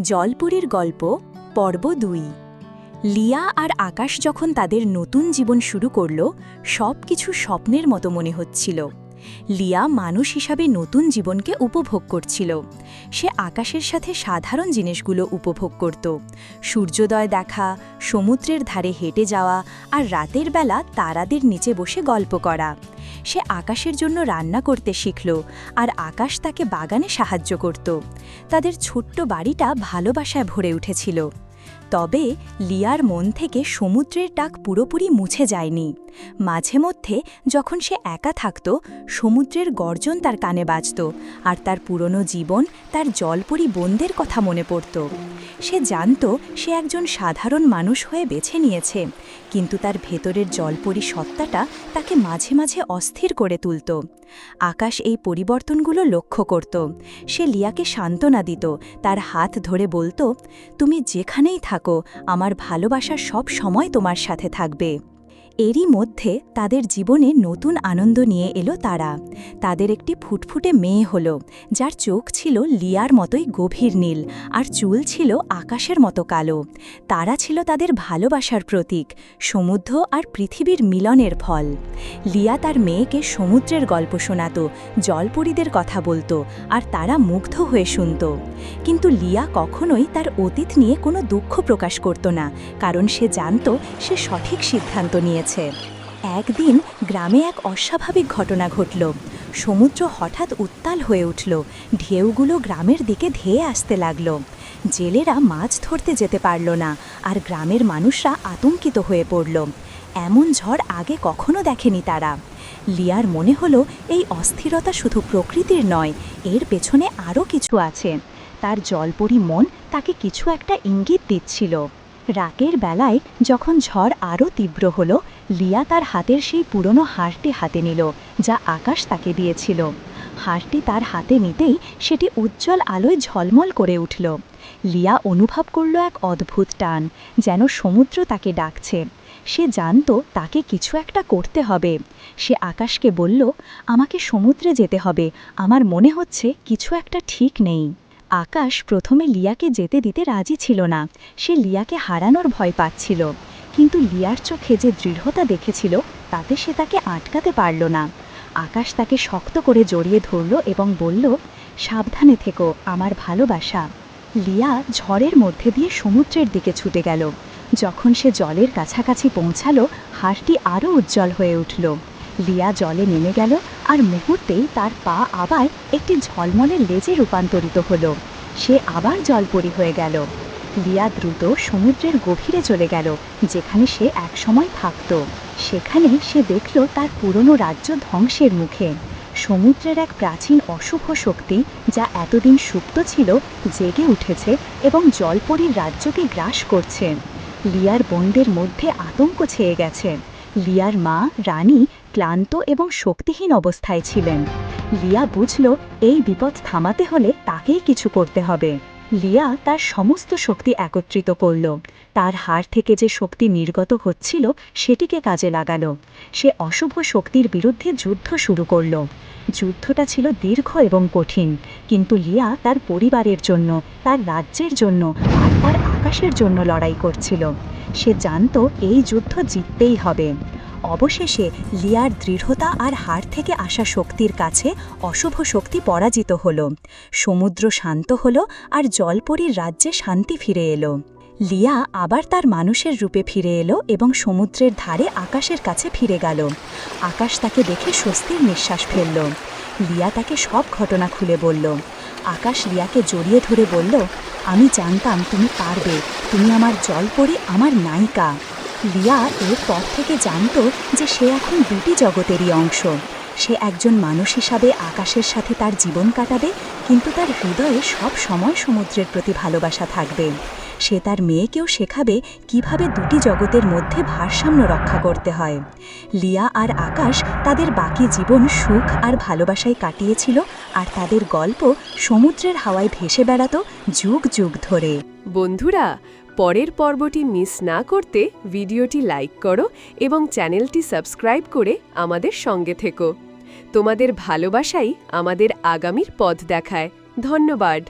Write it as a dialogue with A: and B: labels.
A: জলপুরীর গল্প, পর্ব দুই। লিয়া আর আকাশ যখন তাদের নতুন জীবন শুরু করল সব কিছু স্বপ্নের মতো মনে হচ্ছিল। লিয়া মানুষ হিসাবে নতুন জীবনকে উপভোগ করছিল। সে আকাশের সাথে সাধারণ জিনিসগুলো উপভোগ করত। সূর্যোদয় দেখা, সমুদ্রের ধারে হেঁটে যাওয়া আর রাতের বেলা তারাদের নিচে বসে গল্প করা। সে আকাশের জন্য রান্না করতে শিখল আর আকাশ তাকে বাগানে সাহায্য করত। তাদের ছোট্ট বাড়িটা ভালোবাসায় ভরে উঠেছিল। তবে লিয়ার মন থেকে সমুদ্রের ডাক পুরোপুরি মুছে যায়নি। মাঝে মধ্যে যখন সে একা থাকত, সমুদ্রের গর্জন তার কানে বাজত আর তার পুরনো জীবন তার জলপরি বোনদের কথা মনে পড়ত। সে জানত সে একজন সাধারণ মানুষ হয়ে বেছে নিয়েছে, কিন্তু তার ভেতরের জলপরি সত্তাটা তাকে মাঝে মাঝে অস্থির করে তুলত। আকাশ এই পরিবর্তনগুলো লক্ষ্য করত। সে লিয়াকে সান্ত্বনা দিত, তার হাত ধরে বলতো, তুমি যেখানেই থাকো, আমার ভালোবাসা সব সময় তোমার সাথে থাকবে। এরই মধ্যে তাদের জীবনে নতুন আনন্দ নিয়ে এলো তারা। তাদের একটি ফুটফুটে মেয়ে হলো, যার চোখ ছিল লিয়ার মতোই গভীর নীল আর চুল ছিল আকাশের মতো কালো। তারা ছিল তাদের ভালোবাসার প্রতীক, সমুদ্র আর পৃথিবীর মিলনের ফল। লিয়া তার মেয়েকে সমুদ্রের গল্প শোনাত, জলপরীদের কথা বলতো আর তারা মুগ্ধ হয়ে শুনত। কিন্তু লিয়া কখনোই তার অতীত নিয়ে কোনো দুঃখ প্রকাশ করত না, কারণ সে জানত সে সঠিক সিদ্ধান্ত নিয়েছে। একদিন গ্রামে এক অস্বাভাবিক ঘটনা ঘটল। সমুদ্র হঠাৎ উত্তাল হয়ে উঠল। ঢেউগুলো গ্রামের দিকে ধেয়ে আসতে লাগল। জেলেরা মাছ ধরতে যেতে পারল না আর গ্রামের মানুষরা আতঙ্কিত হয়ে পড়ল। এমন ঝড় আগে কখনো দেখেনি তারা। লিয়ার মনে হলো এই অস্থিরতা শুধু প্রকৃতির নয়, এর পেছনে আরও কিছু আছে। তার জলপরি মন তাকে কিছু একটা ইঙ্গিত দিচ্ছিল। রাতের বেলায় যখন ঝড় আরও তীব্র হলো লিয়া তার হাতের সেই পুরনো হাড়টি হাতে নিল, যা আকাশ তাকে দিয়েছিল। হাড়টি তার হাতে নিতেই সেটি উজ্জ্বল আলোয় ঝলমল করে উঠল। লিয়া অনুভব করল এক অদ্ভুত টান, যেন সমুদ্র তাকে ডাকছে। সে জানত তাকে কিছু একটা করতে হবে। সে আকাশকে বলল, আমাকে সমুদ্রে যেতে হবে। আমার মনে হচ্ছে কিছু একটা ঠিক নেই। আকাশ প্রথমে লিয়াকে যেতে দিতে রাজি ছিল না। সে লিয়াকে হারানোর ভয় পাচ্ছিল। কিন্তু লিয়ার চোখে যে দৃঢ়তা দেখেছিল, তাতে সে তাকে আটকাতে পারল না। আকাশ তাকে শক্ত করে জড়িয়ে ধরল এবং বলল, সাবধানে থেকো, আমার ভালোবাসা। লিয়া ঝড়ের মধ্যে দিয়ে সমুদ্রের দিকে ছুটে গেল। যখন সে জলের কাছাকাছি পৌঁছালো, হাড়টি আরও উজ্জ্বল হয়ে উঠল। লিয়া জলে নেমে গেল আর মুহূর্তেই তার পা আবার একটি ঝলমলের লেজে রূপান্তরিত হলো। সে আবার জলপরি হয়ে গেল। লিয়া দ্রুত সমুদ্রের গভীরে চলে গেল, যেখানে সে একসময় থাকত। সেখানে সে দেখল তার পুরনো রাজ্য ধ্বংসের মুখে। সমুদ্রের এক প্রাচীন অশুভ শক্তি, যা এতদিন সুপ্ত ছিল, জেগে উঠেছে এবং জলপরীর রাজ্যকে গ্রাস করছে। লিয়ার বোনদের মধ্যে আতঙ্ক ছেয়ে গেছে। লিয়ার মা, রানী, ক্লান্ত এবং শক্তিহীন অবস্থায় ছিলেন। লিয়া বুঝল, এই বিপদ থামাতে হলে তাকেই কিছু করতে হবে। লিয়া তার সমস্ত শক্তি একত্রিত করল। তার হার থেকে যে শক্তি নির্গত হচ্ছিল, সেটিকে কাজে লাগালো। সে অশুভ শক্তির বিরুদ্ধে যুদ্ধ শুরু করল। যুদ্ধটা ছিল দীর্ঘ এবং কঠিন, কিন্তু লিয়া তার পরিবারের জন্য, তার রাজ্যের জন্য, আর তার আকাশের জন্য লড়াই করছিল। সে জানত এই যুদ্ধ জিততেই হবে। অবশেষে লিয়ার দৃঢ়তা আর হার থেকে আসা শক্তির কাছে অশুভ শক্তি পরাজিত হল। সমুদ্র শান্ত হল আর জলপরীর রাজ্যে শান্তি ফিরে এলো। লিয়া আবার তার মানুষের রূপে ফিরে এলো এবং সমুদ্রের ধারে আকাশের কাছে ফিরে গেল। আকাশ তাকে দেখে স্বস্তির নিঃশ্বাস ফেলল। লিয়া তাকে সব ঘটনা খুলে বলল। আকাশ লিয়াকে জড়িয়ে ধরে বলল, আমি জানতাম তুমি পারবে। তুমি আমার জলপরি, আমার নায়িকা। লিয়া এর এরপর থেকে জানত যে সে এখন দুটি জগতেরই অংশ। সে একজন মানুষ হিসাবে আকাশের সাথে তার জীবন কাটাবে, কিন্তু তার হৃদয়ে সব সময় সমুদ্রের প্রতি ভালোবাসা থাকবে। সে তার মেয়েকেও শেখাবে কীভাবে দুটি জগতের মধ্যে ভারসাম্য রক্ষা করতে হয়। লিয়া আর আকাশ তাদের বাকি জীবন সুখ আর ভালোবাসায় কাটিয়েছিল, আর তাদের গল্প সমুদ্রের হাওয়ায় ভেসে বেড়াত যুগ যুগ ধরে।
B: বন্ধুরা পরের পর্বটি মিস না করতে ভিডিওটি লাইক করো এবং চ্যানেলটি সাবস্ক্রাইব করে আমাদের সঙ্গে থেকো। তোমাদের ভালোবাসাই আমাদের আগামীর পথ দেখায়। ধন্যবাদ।